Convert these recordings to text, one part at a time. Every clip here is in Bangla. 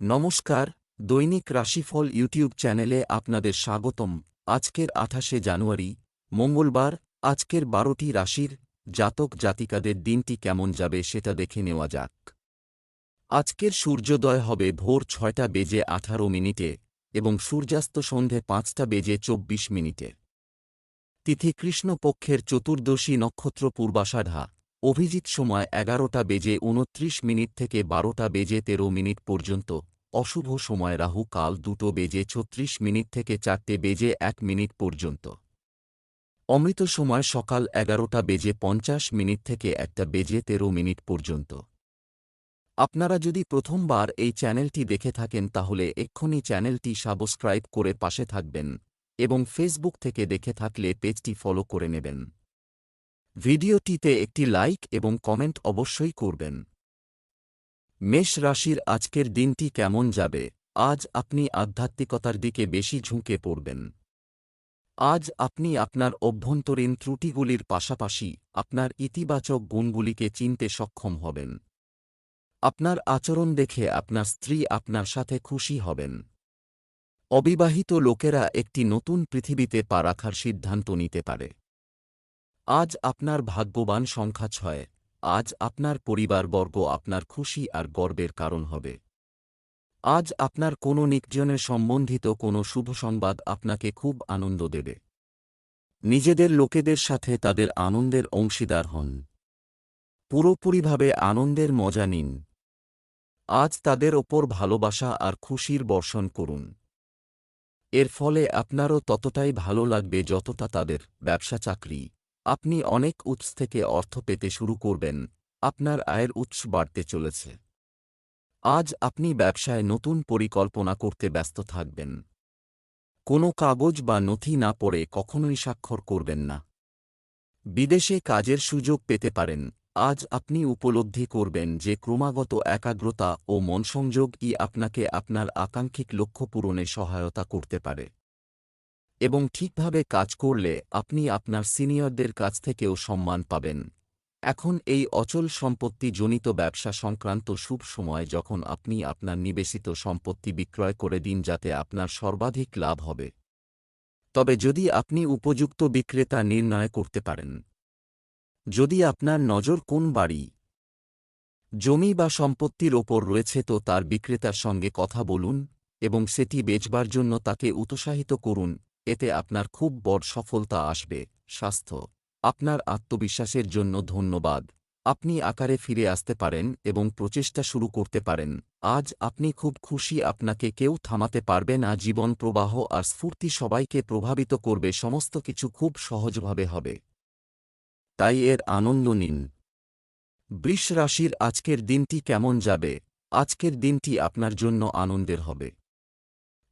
নমস্কার, দৈনিক রাশিফল ইউটিউব চ্যানেলে আপনাদের স্বাগতম। আজকের আঠাশে জানুয়ারি, মঙ্গলবার, আজকের বারোটি রাশির জাতক জাতিকাদের দিনটি কেমন যাবে সেটা দেখে নেওয়া যাক। আজকের সূর্যোদয় হবে ভোর ছয়টা বেজে আঠারো মিনিটে এবং সূর্যাস্ত সন্ধে পাঁচটা বেজে চব্বিশ মিনিটে। তিথি কৃষ্ণপক্ষের চতুর্দশী নক্ষত্র পূর্বাষাঢ়া। অভিজিৎ সময় এগারোটা বেজে উনত্রিশ মিনিট থেকে বারোটা বেজে তেরো মিনিট পর্যন্ত। অশুভ সময় রাহু কাল দুটো বেজে ছত্রিশ মিনিট থেকে চারটে বেজে এক মিনিট পর্যন্ত। অমৃত সময় সকাল এগারোটা বেজে পঞ্চাশ মিনিট থেকে একটা বেজে তেরো মিনিট পর্যন্ত। আপনারা যদি প্রথমবার এই চ্যানেলটি দেখে থাকেন তাহলে এক্ষুনি চ্যানেলটি সাবস্ক্রাইব করে পাশে থাকবেন এবং ফেসবুক থেকে দেখে থাকলে পেজটি ফলো করে নেবেন। ভিডিওটিতে একটি লাইক এবং কমেন্ট অবশ্যই করবেন। মেষ রাশির আজকের দিনটি কেমন যাবে? আজ আপনি আধ্যাত্মিকতার দিকে বেশি ঝুঁকে পড়বেন। আজ আপনি আপনার অভ্যন্তরীণ ত্রুটিগুলির পাশাপাশি আপনার ইতিবাচক গুণগুলিকে চিনতে সক্ষম হবেন। আপনার আচরণ দেখে আপনার স্ত্রী আপনার সাথে খুশি হবেন। অবিবাহিত লোকেরা একটি নতুন পৃথিবীতে পা রাখার সিদ্ধান্ত নিতে পারে। আজ আপনার ভাগ্যবান সংখ্যা ছয়। আজ আপনার পরিবারবর্গ আপনার খুশি আর গর্বের কারণ হবে। আজ আপনার কোনো নিকজনের সম্বন্ধিত কোনো শুভ সংবাদ আপনাকে খুব আনন্দ দেবে। নিজেদের লোকেদের সাথে তাদের আনন্দের অংশীদার হন। পুরোপুরিভাবে আনন্দের মজা নিন। আজ তাদের ওপর ভালোবাসা আর খুশির বর্ষণ করুন। এর ফলে আপনারও ততটাই ভালো লাগবে যতটা তাদের ব্যবসা চাকরি। আপনি অনেক উৎস থেকে অর্থ পেতে শুরু করবেন, আপনার আয়ের উৎস বাড়তে চলেছে। আজ আপনি ব্যবসায় নতুন পরিকল্পনা করতে ব্যস্ত থাকবেন। কোনো কাগজ বা নথি না পড়ে কখনোই স্বাক্ষর করবেন না। বিদেশে কাজের সুযোগ পেতে পারেন। আজ আপনি উপলব্ধি করবেন যে ক্রমাগত একাগ্রতা ও মনসংযোগই আপনাকে আপনার আকাঙ্ক্ষিক লক্ষ্য পূরণে সহায়তা করতে পারে। এবং ঠিকভাবে কাজ করলে আপনি আপনার সিনিয়রদের কাছ থেকেও সম্মান পাবেন। এখন এই অচল সম্পত্তি জনিত ব্যবসা সংক্রান্ত শুভ সময় যখন আপনি আপনার নিবেশিত সম্পত্তি বিক্রয় করে দিন যাতে আপনার সর্বাধিক লাভ হবে। তবে যদি আপনি উপযুক্ত বিক্রেতা নির্ণয় করতে পারেন, যদি আপনার নজর কোন বাড়ি, জমি বা সম্পত্তির ওপর রয়েছে তো তার বিক্রেতার সঙ্গে কথা বলুন এবং সেটি বেচবার জন্য তাকে উৎসাহিত করুন। এতে আপনার খুব বড় সফলতা আসবে। স্বাস্থ্য। আপনার আত্মবিশ্বাসের জন্য ধন্যবাদ। আপনি আকারে ফিরে আসতে পারেন এবং প্রচেষ্টা শুরু করতে পারেন। আজ আপনি খুব খুশি আপনাকে কেউ থামাতে পারবে না। জীবন প্রবাহ আর স্ফূর্তি সবাইকে প্রভাবিত করবে। সমস্ত কিছু খুব সহজভাবে হবে। তাই এর আনন্দ নিন। বৃষ রাশির আজকের দিনটি কেমন যাবে? আজকের দিনটি আপনার জন্য আনন্দের হবে।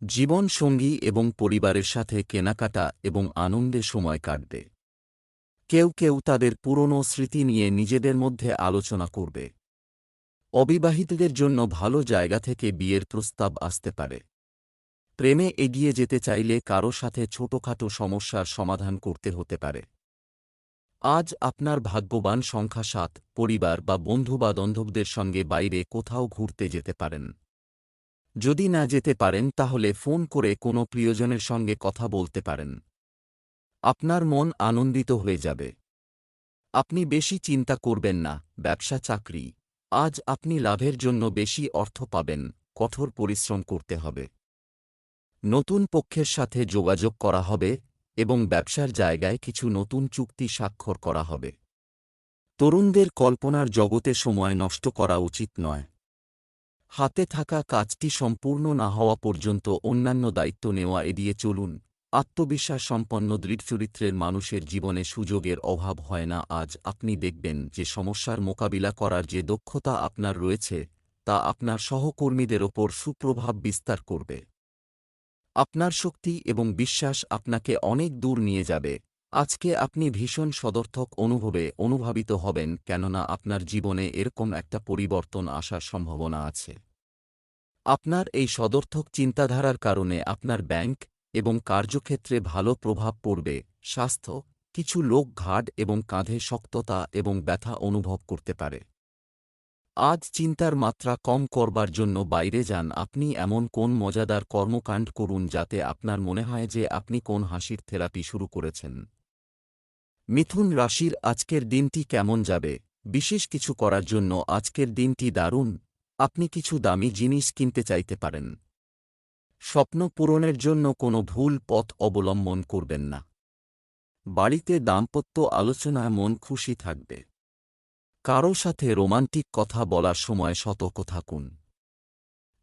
জীবন সঙ্গী এবং পরিবারের সাথে কেনাকাটা এবং আনন্দে সময় কাটবে। কেউ কেউ তাদের পুরনো স্মৃতি নিয়ে নিজেদের মধ্যে আলোচনা করবে। অবিবাহিতদের জন্য ভালো জায়গা থেকে বিয়ের প্রস্তাব আসতে পারে। প্রেমে এগিয়ে যেতে চাইলে কারও সাথে ছোটখাটো সমস্যার সমাধান করতে হতে পারে। আজ আপনার ভাগ্যবান সংখ্যা সাত, পরিবার বা বন্ধু বা বান্ধবদের সঙ্গে বাইরে কোথাও ঘুরতে যেতে পারেন। যদি না যেতে পারেন তাহলে ফোন করে কোনো প্রিয়জনের সঙ্গে কথা বলতে পারেন। আপনার মন আনন্দিত হয়ে যাবে। আপনি বেশি চিন্তা করবেন না, ব্যবসা চাকরি। আজ আপনি লাভের জন্য বেশি অর্থ পাবেন, কঠোর পরিশ্রম করতে হবে। নতুন পক্ষের সাথে যোগাযোগ করা হবে এবং ব্যবসার জায়গায় কিছু নতুন চুক্তি স্বাক্ষর করা হবে। তরুণদের কল্পনার জগতে সময় নষ্ট করা উচিত নয়। হাতে থাকা কাজটি সম্পূর্ণ না হওয়া পর্যন্ত অন্যান্য দায়িত্ব নেওয়া এড়িয়ে চলুন। আত্মবিশ্বাস সম্পন্ন দৃঢ়চরিত্রের মানুষের জীবনে সুযোগের অভাব হয় না। আজ আপনি দেখবেন যে সমস্যার মোকাবিলা করার যে দক্ষতা আপনার রয়েছে, তা আপনার সহকর্মীদের ওপর সুপ্রভাব বিস্তার করবে। আপনার শক্তি এবং বিশ্বাস আপনাকে অনেক দূর নিয়ে যাবে। আজকে আপনি ভীষণ সদর্থক অনুভবে অনুভাবিত হবেন, কেননা আপনার জীবনে এরকম একটা পরিবর্তন আসার সম্ভাবনা আছে। আপনার এই সদর্থক চিন্তাধারার কারণে আপনার ব্যাংক এবং কার্যক্ষেত্রে ভালো প্রভাব পড়বে, স্বাস্থ্য, কিছু লোক ঘাড় এবং কাঁধে শক্ততা এবং ব্যথা অনুভব করতে পারে। আজ চিন্তার মাত্রা কম করবার জন্য বাইরে যান, আপনি এমন কোন মজাদার কর্মকাণ্ড করুন যাতে আপনার মনে হয় যে আপনি কোন হাসির থেরাপি শুরু করেছেন। মিথুন রাশির আজকের দিনটি কেমন যাবে? বিশেষ কিছু করার জন্য আজকের দিনটি দারুণ। আপনি কিছু দামি জিনিস কিনতে চাইতে পারেন। স্বপ্ন পূরণের জন্য কোনো ভুল পথ অবলম্বন করবেন না। বাড়িতে দাম্পত্য আলোচনায় মন খুশি থাকবে। কারও সাথে রোমান্টিক কথা বলার সময় সতর্ক থাকুন।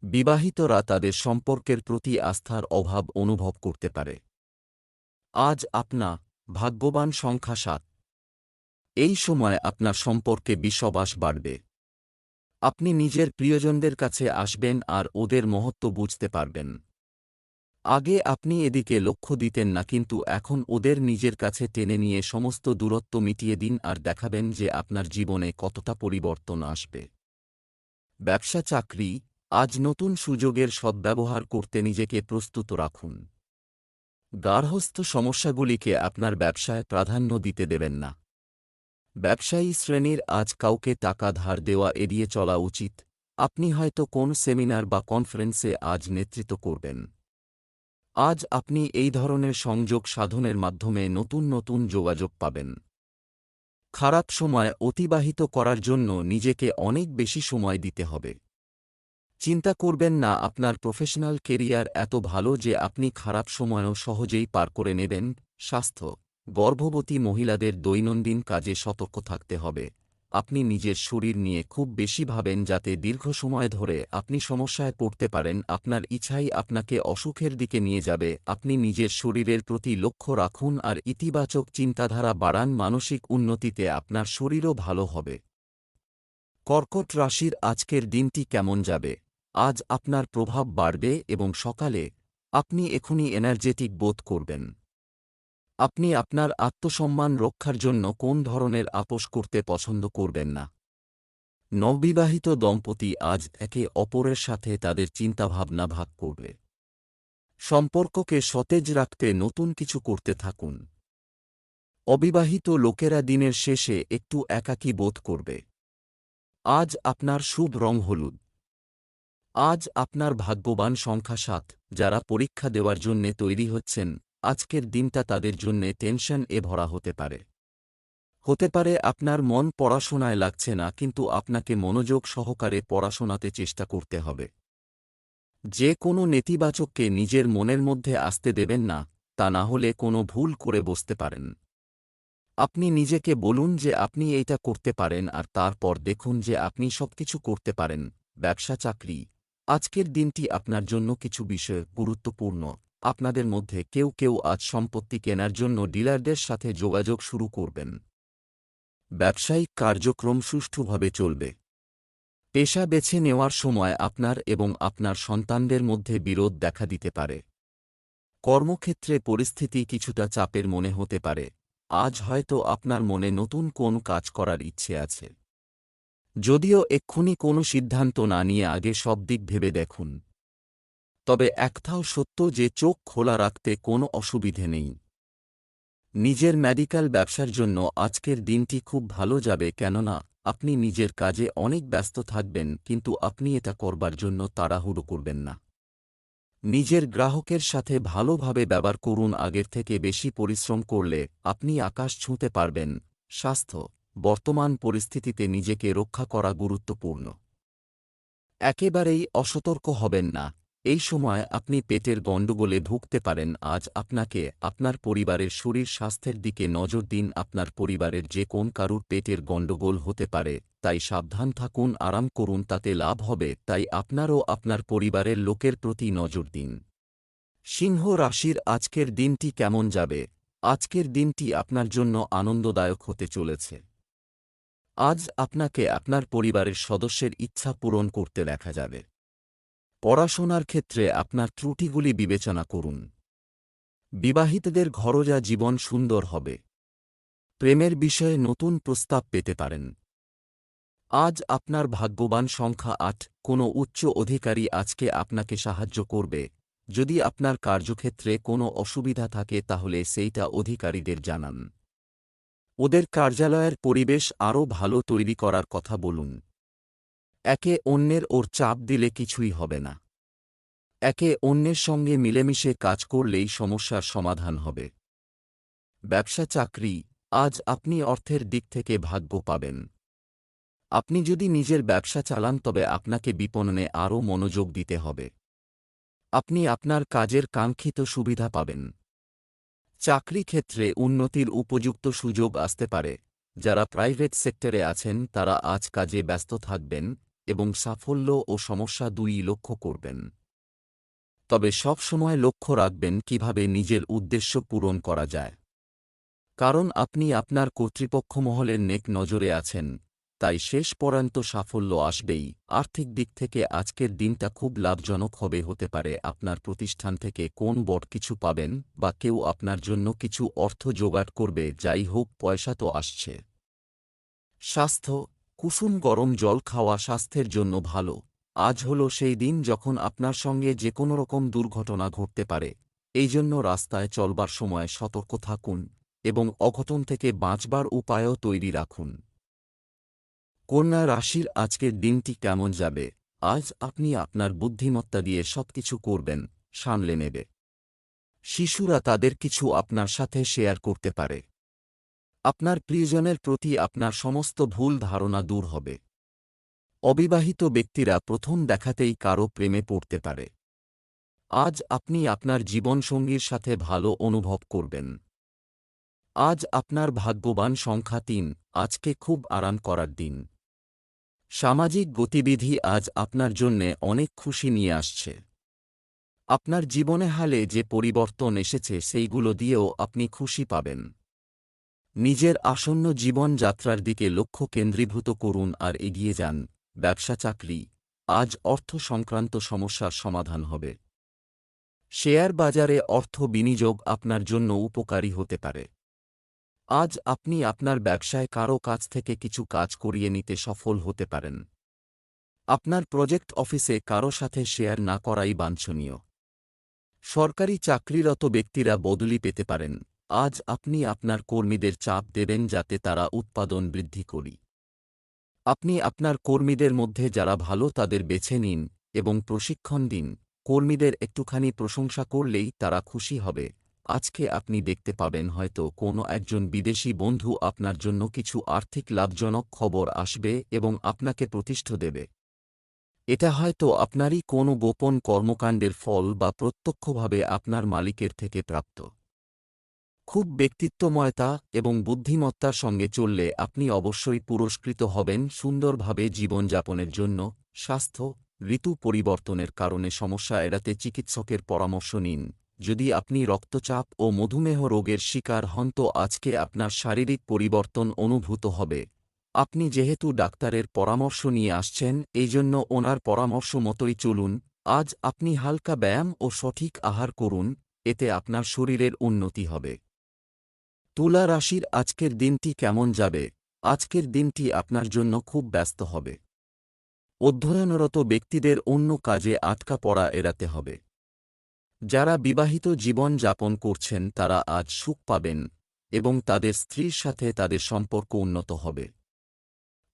বিবাহিতরা তাদের সম্পর্কের প্রতি আস্থার অভাব অনুভব করতে পারে। আজ আপনা ভাগ্যবান সংখ্যা সাত। এই সময় আপনার সম্পর্কে বিশ্বাস বাড়বে। আপনি নিজের প্রিয়জনদের কাছে আসবেন আর ওদের মহত্ব বুঝতে পারবেন। আগে আপনি এদিকে লক্ষ্য দিতেন না, কিন্তু এখন ওদের নিজের কাছে টেনে নিয়ে সমস্ত দূরত্ব মিটিয়ে দিন আর দেখাবেন যে আপনার জীবনে কতটা পরিবর্তন আসবে। ব্যবসা চাকরি, আজ নতুন সুযোগের সদ্ব্যবহার করতে নিজেকে প্রস্তুত রাখুন। গার্হস্থ সমস্যাগুলিকে আপনার ব্যবসায় প্রাধান্য দিতে দেবেন না। ব্যবসায়ী শ্রেণির আজ কাউকে টাকা ধার দেওয়া এড়িয়ে চলা উচিত। আপনি হয়তো কোন সেমিনার বা কনফারেন্সে আজ নেতৃত্ব করবেন। আজ আপনি এই ধরনের সংযোগ সাধনের মাধ্যমে নতুন নতুন যোগাযোগ পাবেন। খারাপ সময় অতিবাহিত করার জন্য নিজেকে অনেক বেশি সময় দিতে হবে। চিন্তা করবেন না, আপনার প্রফেশনাল কেরিয়ার এত ভালো যে আপনি খারাপ সময়ও সহজেই পার করে নেবেন। স্বাস্থ্য গর্ভবতী মহিলাদের দৈনন্দিন কাজে সতর্ক থাকতে হবে। আপনি নিজের শরীর নিয়ে খুব বেশি ভাবেন যাতে দীর্ঘ সময় ধরে আপনি সমস্যায় পড়তে পারেন, আপনার ইচ্ছাই আপনাকে অসুখের দিকে নিয়ে যাবে, আপনি নিজের শরীরের প্রতি লক্ষ্য রাখুন আর ইতিবাচক চিন্তাধারা বাড়ান, মানসিক উন্নতিতে আপনার শরীরও ভালো হবে। কর্কট রাশির আজকের দিনটি কেমন যাবে? আজ আপনার প্রভাব বাড়বে এবং সকালে আপনি এখনই এনার্জেটিক বোধ করবেন। আপনি আপনার আত্মসম্মান রক্ষার জন্য কোন ধরনের আপোষ করতে পছন্দ করবেন না? নববিবাহিত দম্পতি আজ একে অপরের সাথে তাদের চিন্তাভাবনা ভাগ করবে। সম্পর্ককে সতেজ রাখতে নতুন কিছু করতে থাকুন। অবিবাহিত লোকেরা দিনের শেষে একটু একাকী বোধ করবে। আজ আপনার শুভ রং হলুদ। আজ আপনার ভাগ্যবান সংখ্যা সাত, যারা পরীক্ষা দেওয়ার জন্যে তৈরি হচ্ছেন আজকের দিনটা তাদের জন্যে টেনশন এ ভরা হতে পারে। হতে পারে আপনার মন পড়াশোনায় লাগছে না, কিন্তু আপনাকে মনোযোগ সহকারে পড়াশোনাতে চেষ্টা করতে হবে। যে কোনো নেতিবাচককে নিজের মনের মধ্যে আসতে দেবেন না, তা না হলে কোনো ভুল করে বসতে পারেন। আপনি নিজেকে বলুন যে আপনি এইটা করতে পারেন আর তারপর দেখুন যে আপনি সবকিছু করতে পারেন, ব্যবসা, চাকরি। আজকের দিনটি আপনার জন্য কিছু বিষয় গুরুত্বপূর্ণ। আপনাদের মধ্যে কেউ কেউ আজ সম্পত্তি কেনার জন্য ডিলারদের সাথে যোগাযোগ শুরু করবেন। ব্যবসায়িক কার্যক্রম সুষ্ঠুভাবে চলবে। পেশা বেছে নেওয়ার সময় আপনার এবং আপনার সন্তানদের মধ্যে বিরোধ দেখা দিতে পারে। কর্মক্ষেত্রে পরিস্থিতি কিছুটা চাপের মনে হতে পারে। আজ হয়তো আপনার মনে নতুন কোন কাজ করার ইচ্ছে আছে। যদিও এক্ষুনি কোনো সিদ্ধান্ত না নিয়ে আগে সব দিক ভেবে দেখুন। তবে একথাও সত্য যে চোখ খোলা রাখতে কোনো অসুবিধে নেই। নিজের মেডিকেল ব্যবসার জন্য আজকের দিনটি খুব ভালো যাবে কেননা, আপনি নিজের কাজে অনেক ব্যস্ত থাকবেন কিন্তু আপনি এটা করবার জন্য তাড়াহুড়ো করবেন না। নিজের গ্রাহকের সাথে ভালোভাবে ব্যবহার করুন আগের থেকে বেশি পরিশ্রম করলে আপনি আকাশ ছুঁতে পারবেন। স্বাস্থ্য, বর্তমান পরিস্থিতিতে নিজেকে রক্ষা করা গুরুত্বপূর্ণ। একেবারেই অসতর্ক হবেন না। এই সময় আপনি পেটের গণ্ডগোলে ভুগতে পারেন, আজ আপনাকে আপনার পরিবারের শরীর স্বাস্থ্যের দিকে নজর দিন, আপনার পরিবারের যে কোন কারুর পেটের গণ্ডগোল হতে পারে, তাই সাবধান থাকুন, আরাম করুন, তাতে লাভ হবে, তাই আপনারও আপনার পরিবারের লোকের প্রতি নজর দিন। সিংহ রাশির আজকের দিনটি কেমন যাবে? আজকের দিনটি আপনার জন্য আনন্দদায়ক হতে চলেছে। আজ আপনাকে আপনার পরিবারের সদস্যের ইচ্ছা পূরণ করতে দেখা যাবে। পড়াশোনার ক্ষেত্রে আপনার ত্রুটিগুলি বিবেচনা করুন। বিবাহিতদের ঘরোজা জীবন সুন্দর হবে। প্রেমের বিষয়ে নতুন প্রস্তাব পেতে পারেন। আজ আপনার ভাগ্যবান সংখ্যা আট, কোনো উচ্চ অধিকারী আজকে আপনাকে সাহায্য করবে। যদি আপনার কার্যক্ষেত্রে কোনো অসুবিধা থাকে তাহলে সেইটা অধিকারীদের জানান। ওদের কার্যালয়ের পরিবেশ আরও ভালো তৈরি করার কথা বলুন। একে অন্যের ওর চাপ দিলে কিছুই হবে না। একে অন্যের সঙ্গে মিলেমিশে কাজ করলেই সমস্যার সমাধান হবে। ব্যবসা চাকরি, আজ আপনি অর্থের দিক থেকে ভাগ্য পাবেন। আপনি যদি নিজের ব্যবসা চালান তবে আপনাকে বিপণনে আরও মনোযোগ দিতে হবে। আপনি আপনার কাজের কাঙ্ক্ষিত সুবিধা পাবেন। চাকরি ক্ষেত্রে উন্নতির উপযুক্ত সুযোগ আসতে পারে। যারা প্রাইভেট সেক্টরে আছেন, তারা আজ কাজে ব্যস্ত থাকবেন এবং সাফল্য ও সমস্যা দুই লক্ষ্য করবেন। তবে সব সময় লক্ষ্য রাখবেন কীভাবে নিজের উদ্দেশ্য পূরণ করা যায়। কারণ আপনি আপনার কর্তৃপক্ষ মহলের নেক নজরে আছেন, তাই শেষ পর্যন্ত সাফল্য আসবেই। আর্থিক দিক থেকে আজকের দিনটা খুব লাভজনক হবে হতে পারে। আপনার প্রতিষ্ঠান থেকে কোন বট কিছু পাবেন বা কেউ আপনার জন্য কিছু অর্থ জোগাড় করবে, যাই হোক, পয়সা তো আসছে। স্বাস্থ্য কুসুম গরম জল খাওয়া স্বাস্থ্যের জন্য ভালো। আজ হল সেই দিন যখন আপনার সঙ্গে যে কোনো রকম দুর্ঘটনা ঘটতে পারে। এই জন্য রাস্তায় চলবার সময় সতর্ক থাকুন এবং অঘটন থেকে বাঁচবার উপায়ও তৈরি রাখুন। কন্যা রাশির আজকের দিনটি কেমন যাবে? আজ আপনি আপনার বুদ্ধিমত্তা দিয়ে সবকিছু করবেন, সামলে নেবে। শিশুরা তাদের কিছু আপনার সাথে শেয়ার করতে পারে। আপনার প্রিয়জনের প্রতি আপনার সমস্ত ভুল ধারণা দূর হবে। অবিবাহিত ব্যক্তিরা প্রথম দেখাতেই কারও প্রেমে পড়তে পারে। আজ আপনি আপনার জীবনসঙ্গীর সাথে ভালো অনুভব করবেন। আজ আপনার ভাগ্যবান সংখ্যা তিন, আজকে খুব আরাম করার দিন। সামাজিক গতিবিধি আজ আপনার জন্যে অনেক খুশি নিয়ে আসছে। আপনার জীবনে হালে যে পরিবর্তন এসেছে সেইগুলো দিয়েও আপনি খুশি পাবেন। নিজের আসন্ন জীবনযাত্রার দিকে লক্ষ্য কেন্দ্রীভূত করুন আর এগিয়ে যান, ব্যবসা চাকরি। আজ অর্থ সংক্রান্ত সমস্যার সমাধান হবে। শেয়ার বাজারে অর্থ বিনিয়োগ আপনার জন্য উপকারী হতে পারে। আজ আপনি আপনার ব্যবসায় কারও কাছ থেকে কিছু কাজ করিয়ে নিতে সফল হতে পারেন। আপনার প্রজেক্ট অফিসে কারও সাথে শেয়ার না করাই বাঞ্ছনীয়। সরকারি চাকরিরত ব্যক্তিরা বদলি পেতে পারেন। আজ আপনি আপনার কর্মীদের চাপ দেবেন যাতে তারা উৎপাদন বৃদ্ধি করি। আপনি আপনার কর্মীদের মধ্যে যারা ভালো তাদের বেছে নিন এবং প্রশিক্ষণ দিন। কর্মীদের একটুখানি প্রশংসা করলেই তারা খুশি হবে। আজকে আপনি দেখতে পাবেন হয়তো কোনো একজন বিদেশি বন্ধু আপনার জন্য কিছু আর্থিক লাভজনক খবর আসবে এবং আপনাকে প্রতিষ্ঠা দেবে। এটা হয়তো আপনারই কোনো গোপন কর্মকাণ্ডের ফল বা প্রত্যক্ষভাবে আপনার মালিকের থেকে প্রাপ্ত। খুব ব্যক্তিত্বময়তা এবং বুদ্ধিমত্তার সঙ্গে চললে আপনি অবশ্যই পুরস্কৃত হবেন সুন্দরভাবে জীবনযাপনের জন্য, স্বাস্থ্য, ঋতু পরিবর্তনের কারণে সমস্যা এড়াতে চিকিৎসকের পরামর্শ নিন। যদি আপনি রক্তচাপ ও মধুমেহ রোগের শিকার হন তো আজকে আপনার শারীরিক পরিবর্তন অনুভূত হবে। আপনি যেহেতু ডাক্তারের পরামর্শ নিয়ে আসছেন, এই জন্য ওনার পরামর্শ মতোই চলুন, আজ আপনি হালকা ব্যায়াম ও সঠিক আহার করুন, এতে আপনার শরীরের উন্নতি হবে। তুলা রাশির আজকের দিনটি কেমন যাবে? আজকের দিনটি আপনার জন্য খুব ব্যস্ত হবে। অধ্যয়নরত ব্যক্তিদের অন্য কাজে আটকা পড়া এড়াতে হবে। যারা বিবাহিত জীবন যাপন করছেন, তারা আজ সুখ পাবেন এবং তাদের স্ত্রীর সাথে তাদের সম্পর্ক উন্নত হবে।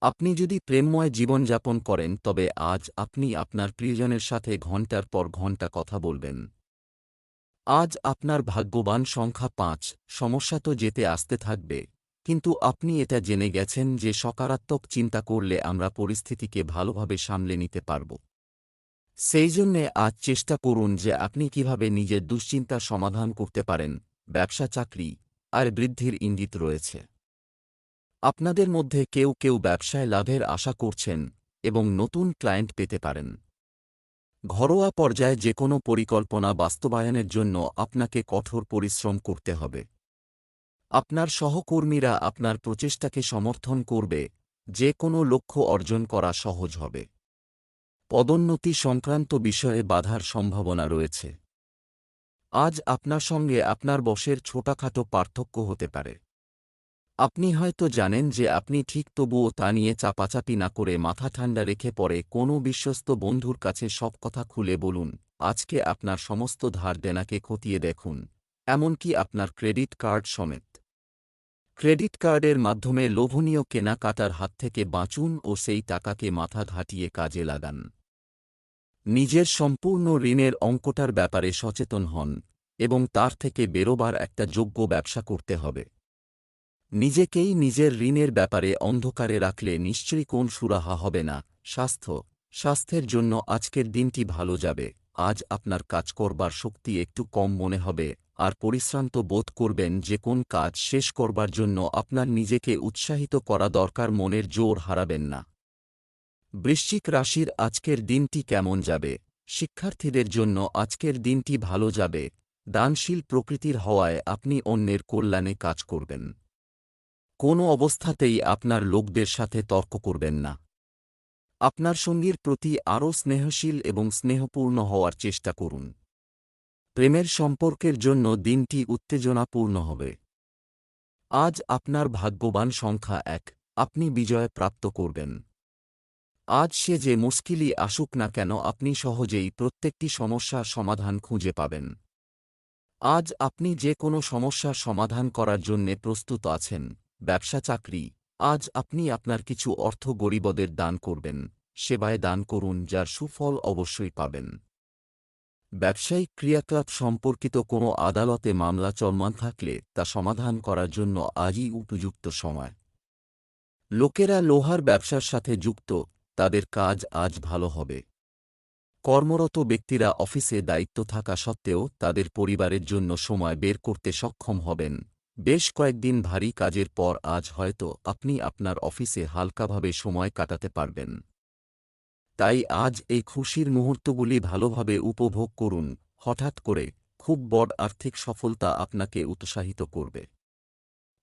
আপনি যদি প্রেমময় জীবনযাপন করেন, তবে আজ আপনি আপনার প্রিয়জনের সাথে ঘণ্টার পর ঘণ্টা কথা বলবেন। আজ আপনার ভাগ্যবান সংখ্যা পাঁচ, সমস্যা তো যেতে আসতে থাকবে। কিন্তু আপনি এটা জেনে গেছেন যে সকারাত্মক চিন্তা করলে আমরা পরিস্থিতিকে ভালোভাবে সামলে নিতে পারব। সেই জন্যে আজ চেষ্টা করুন যে আপনি কীভাবে নিজের দুশ্চিন্তা সমাধান করতে পারেন, ব্যবসা, চাকরি, আর বৃদ্ধির ইঙ্গিত রয়েছে। আপনাদের মধ্যে কেউ কেউ ব্যবসায় লাভের আশা করছেন এবং নতুন ক্লায়েন্ট পেতে পারেন। ঘরোয়া পর্যায়ে যে কোনো পরিকল্পনা বাস্তবায়নের জন্য আপনাকে কঠোর পরিশ্রম করতে হবে। আপনার সহকর্মীরা আপনার প্রচেষ্টাকে সমর্থন করবে যে কোনো লক্ষ্য অর্জন করা সহজ হবে। পদোন্নতি সংক্রান্ত বিষয়ে বাধার সম্ভাবনা রয়েছে। আজ আপনার সঙ্গে আপনার বসের ছোটাখাটো পার্থক্য হতে পারে। আপনি হয়তো জানেন যে আপনি ঠিক তবুও তা নিয়ে চাপাচাপি না করে মাথা ঠান্ডা রেখে পরে কোনো বিশ্বস্ত বন্ধুর কাছে সব কথা খুলে বলুন, আজকে আপনার সমস্ত ধার দেনাকে খতিয়ে দেখুন, এমনকি আপনার ক্রেডিট কার্ড সমেত। ক্রেডিট কার্ডের মাধ্যমে লোভনীয় কেনাকাটার হাত থেকে বাঁচুন ও সেই টাকাকে মাথা ঘাটিয়ে কাজে লাগান। নিজের সম্পূর্ণ ঋণের অঙ্কটার ব্যাপারে সচেতন হন এবং তার থেকে বেরোবার একটা যোগ্য ব্যবসা করতে হবে। নিজেকেই নিজের ঋণের ব্যাপারে অন্ধকারে রাখলে নিশ্চয়ই কোন সুরাহা হবে না। স্বাস্থ্য। স্বাস্থ্যের জন্য আজকের দিনটি ভালো যাবে। আজ আপনার কাজ করবার শক্তি একটু কম মনে হবে। আর পরিশ্রান্ত বোধ করবেন যে কোন কাজ শেষ করবার জন্য আপনার নিজেকে উৎসাহিত করা দরকার মনের জোর হারাবেন না। বৃশ্চিক রাশির আজকের দিনটি কেমন যাবে? শিক্ষার্থীদের জন্য আজকের দিনটি ভালো যাবে। দানশীল প্রকৃতির হওয়ায় আপনি অন্যের কল্যাণে কাজ করবেন। কোনো অবস্থাতেই আপনার লোকদের সাথে তর্ক করবেন না। আপনার সঙ্গীর প্রতি আরও স্নেহশীল এবং স্নেহপূর্ণ হওয়ার চেষ্টা করুন। প্রেমের সম্পর্কের জন্য দিনটি উত্তেজনাপূর্ণ হবে। আজ আপনার ভাগ্যবান সংখ্যা এক, আপনি বিজয় প্রাপ্ত করবেন। আজ সে যে মুশকিলই আসুক না কেন, আপনি সহজেই প্রত্যেকটি সমস্যার সমাধান খুঁজে পাবেন। আজ আপনি যে কোনো সমস্যার সমাধান করার জন্যে প্রস্তুত আছেন। ব্যবসা চাকরি, আজ আপনি আপনার কিছু অর্থ গরিবদের দান করবেন, সেবায় দান করুন যার সুফল অবশ্যই পাবেন। ব্যবসায়িক ক্রিয়াকলাপ সম্পর্কিত কোনো আদালতে মামলা চলমান থাকলে তা সমাধান করার জন্য আজই উপযুক্ত সময়। লোকেরা লোহার ব্যবসার সাথে যুক্ত, তাদের কাজ আজ ভালো হবে। কর্মরত ব্যক্তিরা অফিসে দায়িত্ব থাকা সত্ত্বেও তাদের পরিবারের জন্য সময় বের করতে সক্ষম হবেন। বেশ কয়েকদিন ভারী কাজের পর আজ হয়তো আপনি আপনার অফিসে হালকাভাবে সময় কাটাতে পারবেন। তাই আজ এই খুশির মুহূর্তগুলি ভালোভাবে উপভোগ করুন, হঠাৎ করে খুব বড় আর্থিক সফলতা আপনাকে উৎসাহিত করবে।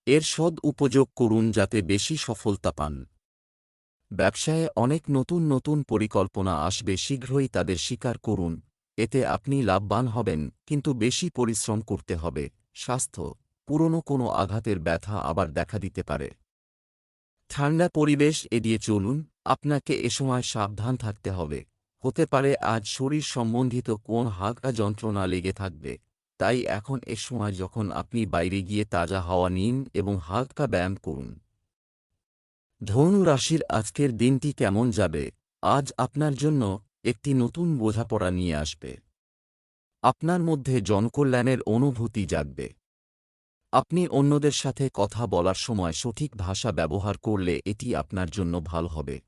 এর সদ উপযোগ করুন যাতে বেশি সফলতা পান। ব্যবসায়ে অনেক নতুন নতুন পরিকল্পনা আসবে, শীঘ্রই তাদের স্বীকার করুন। এতে আপনি লাভবান হবেন, কিন্তু বেশি পরিশ্রম করতে হবে, স্বাস্থ্য পুরনো কোনো আঘাতের ব্যথা আবার দেখা দিতে পারে। ঠান্ডা পরিবেশ এড়িয়ে চলুন, আপনাকে এ সময় সাবধান থাকতে হবে। হতে পারে আজ শরীর সম্বন্ধিত কোন হালকা যন্ত্রণা লেগে থাকবে, তাই এখন এ সময় যখন আপনি বাইরে গিয়ে তাজা হাওয়া নিন এবং হালকা ব্যায়াম করুন। ধনু রাশির আজকের দিনটি কেমন যাবে? আজ আপনার জন্য একটি নতুন বোঝাপড়া নিয়ে আসবে। আপনার মধ্যে জনকল্যাণের অনুভূতি জাগবে। আপনি অন্যদের সাথে কথা বলার সময় সঠিক ভাষা ব্যবহার করলে এটি আপনার জন্য ভালো হবে।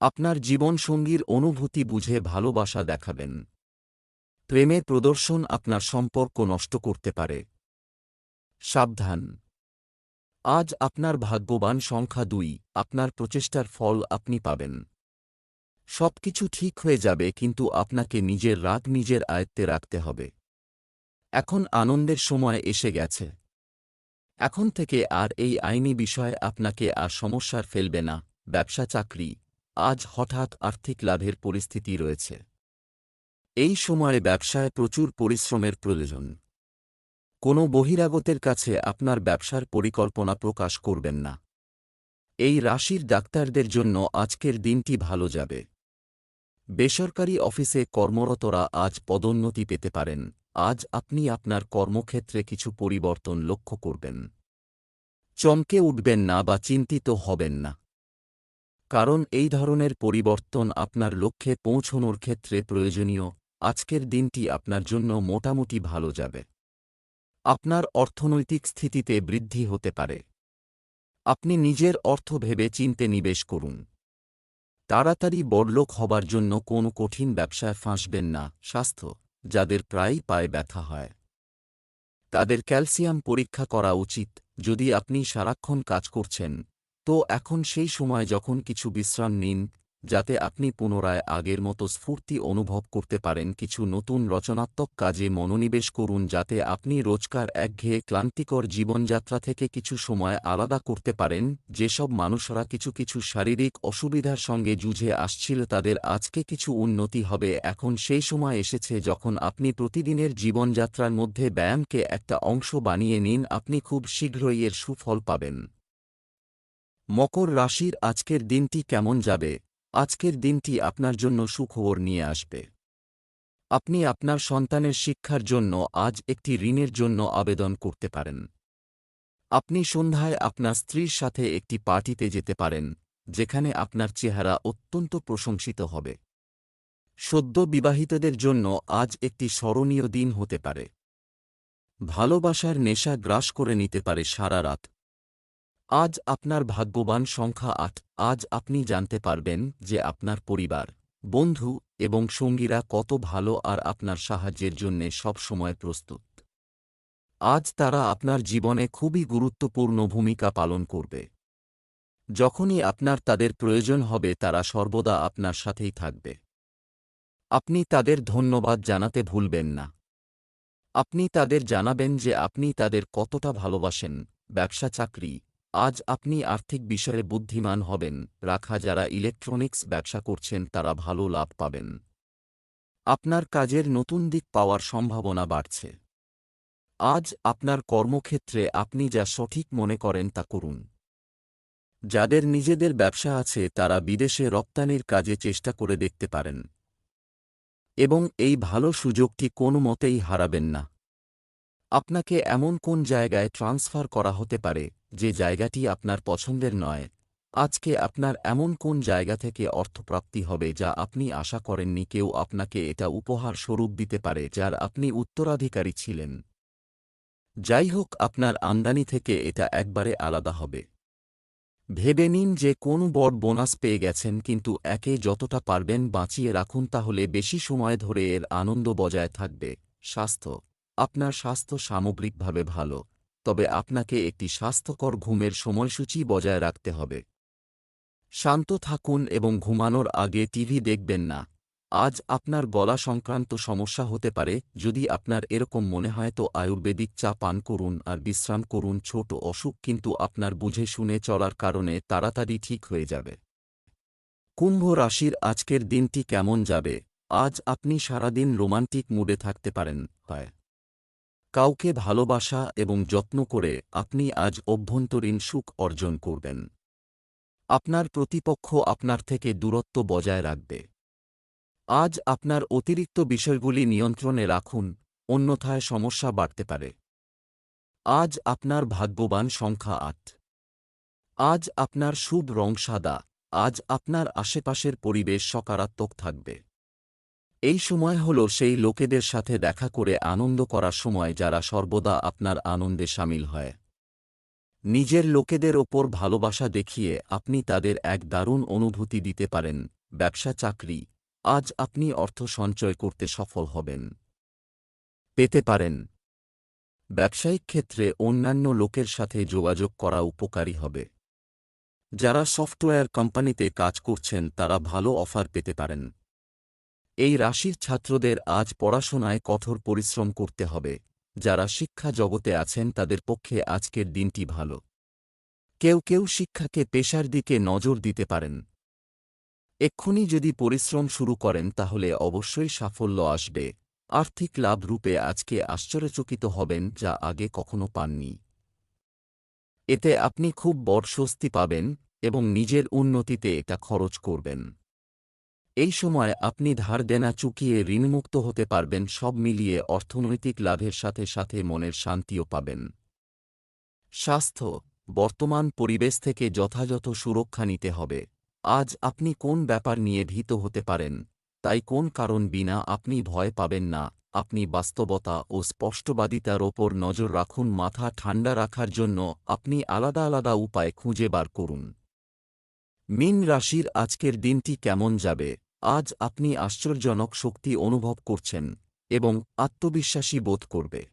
আপনার জীবনসঙ্গীর অনুভূতি বুঝে ভালোবাসা দেখাবেন। প্রেমের প্রদর্শন আপনার সম্পর্ক নষ্ট করতে পারে। সাবধান। আজ আপনার ভাগ্যবান সংখ্যা দুই, আপনার প্রচেষ্টার ফল আপনি পাবেন। সবকিছু ঠিক হয়ে যাবে, কিন্তু আপনাকে নিজের রাগ নিজের আয়ত্তে রাখতে হবে। এখন আনন্দের সময় এসে গেছে। এখন থেকে আর এই আইনি বিষয় আপনাকে আর সমস্যার ফেলবে না। ব্যবসা চাকরি। আজ হঠাৎ আর্থিক লাভের পরিস্থিতি রয়েছে। এই সময়ে ব্যবসায় প্রচুর পরিশ্রমের প্রয়োজন। কোনো বহিরাগতের কাছে আপনার ব্যবসার পরিকল্পনা প্রকাশ করবেন না। এই রাশির ডাক্তারদের জন্য আজকের দিনটি ভালো যাবে। বেসরকারি অফিসে কর্মরতরা আজ পদোন্নতি পেতে পারেন। আজ আপনি আপনার কর্মক্ষেত্রে কিছু পরিবর্তন লক্ষ্য করবেন। চমকে উঠবেন না বা চিন্তিত হবেন না। কারণ এই ধরনের পরিবর্তন আপনার লক্ষ্যে পৌঁছনোর ক্ষেত্রে প্রয়োজনীয়। আজকের দিনটি আপনার জন্য মোটামুটি ভালো যাবে। আপনার অর্থনৈতিক স্থিতিতে বৃদ্ধি হতে পারে। আপনি নিজের অর্থ ভেবে চিনতে নিবেশ করুন। তাড়াতাড়ি বড়লোক হবার জন্য কোনো কঠিন ব্যবসায় ফাঁসবেন না, স্বাস্থ্য। যাদের প্রায়ই পায়ে ব্যথা হয়। তাদের ক্যালসিয়াম পরীক্ষা করা উচিত, যদি আপনি সারাক্ষণ কাজ করছেন। তো এখন সেই সময় যখন কিছু বিশ্রাম নিন যাতে আপনি পুনরায় আগের মতো স্ফূর্তি অনুভব করতে পারেন কিছু নতুন রচনাত্মক কাজে মনোনিবেশ করুন যাতে আপনি রোজকার একঘেয়ে ক্লান্তিকর জীবনযাত্রা থেকে কিছু সময় আলাদা করতে পারেন, যেসব মানুষরা কিছু কিছু শারীরিক অসুবিধার সঙ্গে যুঝে আসছিল তাদের আজকে কিছু উন্নতি হবে। এখন সেই সময় এসেছে যখন আপনি প্রতিদিনের জীবনযাত্রার মধ্যে ব্যায়ামকে একটা অংশ বানিয়ে নিন, আপনি খুব শীঘ্রই এর সুফল পাবেন। মকর রাশির আজকের দিনটি কেমন যাবে? আজকের দিনটি আপনার জন্য সুখবর নিয়ে আসবে। আপনি আপনার সন্তানের শিক্ষার জন্য আজ একটি ঋণের জন্য আবেদন করতে পারেন। আপনি সন্ধ্যায় আপনার স্ত্রীর সাথে একটি পার্টিতে যেতে পারেন, যেখানে আপনার চেহারা অত্যন্ত প্রশংসিত হবে। সদ্য বিবাহিতদের জন্য আজ একটি স্মরণীয় দিন হতে পারে। ভালোবাসার নেশা গ্রাস করে নিতে পারে সারা রাত। আজ আপনার ভাগ্যবান সংখ্যা আট। আজ আপনি জানতে পারবেন যে আপনার পরিবার, বন্ধু এবং সঙ্গীরা কত ভালো আর আপনার সাহায্যের জন্যে সবসময় প্রস্তুত। আজ তারা আপনার জীবনে খুবই গুরুত্বপূর্ণ ভূমিকা পালন করবে। যখনই আপনার তাদের প্রয়োজন হবে তারা সর্বদা আপনার সাথেই থাকবে। আপনি তাদের ধন্যবাদ জানাতে ভুলবেন না। আপনি তাদের জানাবেন যে আপনি তাদের কতটা ভালোবাসেন, ব্যবসা, চাকরি আজ আপনি আর্থিক বিষয়ে বুদ্ধিমান হবেন, রাখা যারা ইলেকট্রনিক্স ব্যবসা করছেন তারা ভালো লাভ পাবেন। আপনার কাজের নতুন দিক পাওয়ার সম্ভাবনা বাড়ছে। আজ আপনার কর্মক্ষেত্রে আপনি যা সঠিক মনে করেন তা করুন। যাদের নিজেদের ব্যবসা আছে তারা বিদেশে রপ্তানির কাজে চেষ্টা করে দেখতে পারেন। এবং এই ভালো সুযোগটি কোনো মতেই হারাবেন না। আপনাকে এমন কোন জায়গায় ট্রান্সফার করা হতে পারে যে জায়গাটি আপনার পছন্দের নয়। আজকে আপনার এমন কোন জায়গা থেকে অর্থপ্রাপ্তি হবে যা আপনি আশা করেননি কেউ আপনাকে এটা উপহার স্বরূপ দিতে পারে যার আপনি উত্তরাধিকারী ছিলেন। যাই হোক, আপনার আমদানি থেকে এটা একবারে আলাদা হবে। ভেবে নিন যে কোন বড় বোনাস পেয়ে গেছেন, কিন্তু একে যতটা পারবেন বাঁচিয়ে রাখুন, তাহলে বেশি সময় ধরে এর আনন্দ বজায় থাকবে। স্বাস্থ্য। আপনার স্বাস্থ্য সামগ্রিকভাবে ভালো। তবে আপনাকে একটি স্বাস্থ্যকর ঘুমের সময়সূচি বজায় রাখতে হবে। শান্ত থাকুন এবং ঘুমানোর আগে টিভি দেখবেন না। আজ আপনার গলা সংক্রান্ত সমস্যা হতে পারে, যদি আপনার এরকম মনে হয় তো আয়ুর্বেদিক চা পান করুন আর বিশ্রাম করুন। ছোট অসুখ কিন্তু আপনার বুঝে শুনে চলার কারণে তাড়াতাড়ি ঠিক হয়ে যাবে। কুম্ভ রাশির আজকের দিনটি কেমন যাবে? আজ আপনি সারাদিন রোমান্টিক মুডে থাকতে পারেন, হয়। কাউকে ভালোবাসা এবং যত্ন করে আপনি আজ অভ্যন্তরীণ সুখ অর্জন করবেন। আপনার প্রতিপক্ষ আপনার থেকে দূরত্ব বজায় রাখবে। আজ আপনার অতিরিক্ত বিষয়গুলি নিয়ন্ত্রণে রাখুন, অন্যথায় সমস্যা বাড়তে পারে। আজ আপনার ভাগ্যবান সংখ্যা আট। আজ আপনার শুভ রং সাদা। আজ আপনার আশেপাশের পরিবেশ সকারাত্মক থাকবে। এই সময় হল সেই লোকেদের সাথে দেখা করে আনন্দ করার সময় যারা সর্বদা আপনার আনন্দে সামিল হয়। নিজের লোকেদের ওপর ভালোবাসা দেখিয়ে আপনি তাদের এক দারুণ অনুভূতি দিতে পারেন, ব্যবসা চাকরি, আজ আপনি অর্থ সঞ্চয় করতে সফল হবেন। পেতে পারেন। ব্যবসায়িক ক্ষেত্রে অন্যান্য লোকের সাথে যোগাযোগ করা উপকারী হবে। যারা সফটওয়্যার কোম্পানিতে কাজ করছেন তারা ভালো অফার পেতে পারেন। এই রাশির ছাত্রদের আজ পড়াশোনায় কঠোর পরিশ্রম করতে হবে। যারা শিক্ষা জগতে আছেন, তাদের পক্ষে আজকের দিনটি ভালো। কেউ কেউ শিক্ষাকে পেশার দিকে নজর দিতে পারেন। এক্ষুনি যদি পরিশ্রম শুরু করেন, তাহলে অবশ্যই সাফল্য আসবে। আর্থিক লাভ রূপে আজকে আশ্চর্যচকিত হবেন, যা আগে কখনো পাননি। এতে আপনি খুব বড় স্বস্তি পাবেন এবং নিজের উন্নতিতে এটা খরচ করবেন। এই সময় আপনি ধার দেনা চুকিয়ে ঋণমুক্ত হতে পারবেন, সব মিলিয়ে অর্থনৈতিক লাভের সাথে সাথে মনের শান্তিও পাবেন। স্বাস্থ্য, বর্তমান পরিবেশ থেকে যথাযথ সুরক্ষা নিতে হবে। আজ আপনি কোন ব্যাপার নিয়ে ভীত হতে পারেন, তাই কোন কারণ বিনা আপনি ভয় পাবেন না। আপনি বাস্তবতা ও স্পষ্টবাদিতার ওপর নজর রাখুন, মাথা ঠান্ডা রাখার জন্য আপনি আলাদা আলাদা উপায় খুঁজে বার করুন। মিন রাশির আজকের দিনটি কেমন যাবে? আজ আপনি আশ্চর্যজনক শক্তি অনুভব করছেন এবং আত্মবিশ্বাসী বোধ করবে।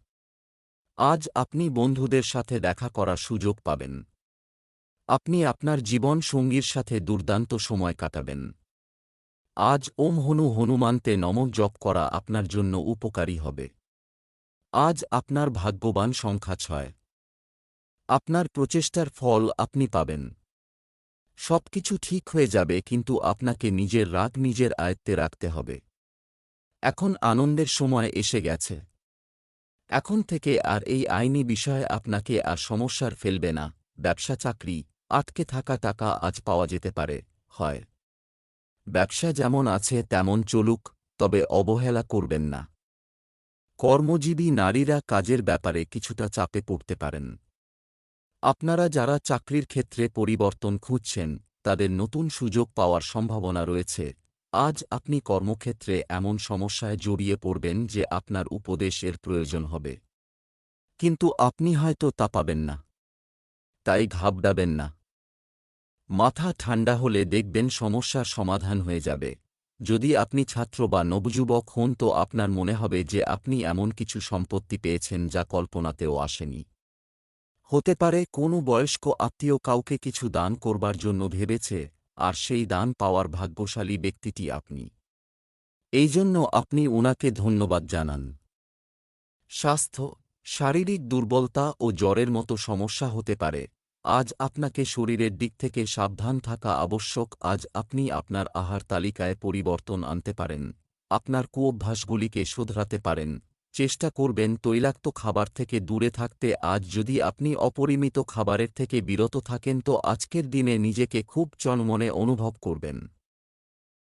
আজ আপনি বন্ধুদের সাথে দেখা করার সুযোগ পাবেন। আপনি আপনার জীবন সঙ্গীর সাথে দুর্দান্ত সময় কাটাবেন। আজ ওম হনু হনুমানতে নমক জপ করা আপনার জন্য উপকারী হবে। আজ আপনার ভাগ্যবান সংখ্যা ছয়। আপনার প্রচেষ্টার ফল আপনি পাবেন। সবকিছু ঠিক হয়ে যাবে, কিন্তু আপনাকে নিজের রাগ নিজের আয়ত্তে রাখতে হবে। এখন আনন্দের সময় এসে গেছে। এখন থেকে আর এই আইনি বিষয়ে আপনাকে আর সমস্যার ফেলবে না। ব্যবসা চাকরি, আটকে থাকা টাকা আজ পাওয়া যেতে পারে, হয়। ব্যবসা যেমন আছে তেমন চলুক, তবে অবহেলা করবেন না। কর্মজীবী নারীরা কাজের ব্যাপারে কিছুটা চাপে পড়তে পারেন। আপনারা যারা চাকরির ক্ষেত্রে পরিবর্তন খুঁজছেন, তাদের নতুন সুযোগ পাওয়ার সম্ভাবনা রয়েছে। আজ আপনি কর্মক্ষেত্রে এমন সমস্যায় জড়িয়ে পড়বেন যে আপনার উপদেশের প্রয়োজন হবে। কিন্তু আপনি হয়তো তা পাবেন না। তাই ঘাবড়াবেন না। মাথা ঠান্ডা হলে দেখবেন সমস্যার সমাধান হয়ে যাবে। যদি আপনি ছাত্র বা নবযুবক হন তো আপনার মনে হবে যে আপনি এমন কিছু সম্পত্তি পেয়েছেন যা কল্পনাতেও আসেনি। হতে পারে কোনো বয়স্ক আত্মীয় কাউকে কিছু দান করবার জন্য ভেবেছে, আর সেই দান পাওয়ার ভাগ্যশালী ব্যক্তিটি আপনি। এই জন্য আপনি উনাকে ধন্যবাদ জানান। স্বাস্থ্য, শারীরিক দুর্বলতা ও জ্বরের মতো সমস্যা হতে পারে। আজ আপনাকে শরীরের দিক থেকে সাবধান থাকা আবশ্যক, আজ আপনি আপনার আহার তালিকায় পরিবর্তন আনতে পারেন। আপনার কুঅভ্যাসগুলিকে শোধরাতে পারেন। চেষ্টা করবেন তৈলাক্ত খাবার থেকে দূরে থাকতে। আজ যদি আপনি অপরিমিত খাবারের থেকে বিরত থাকেন তো আজকের দিনে নিজেকে খুব চনমনে অনুভব করবেন।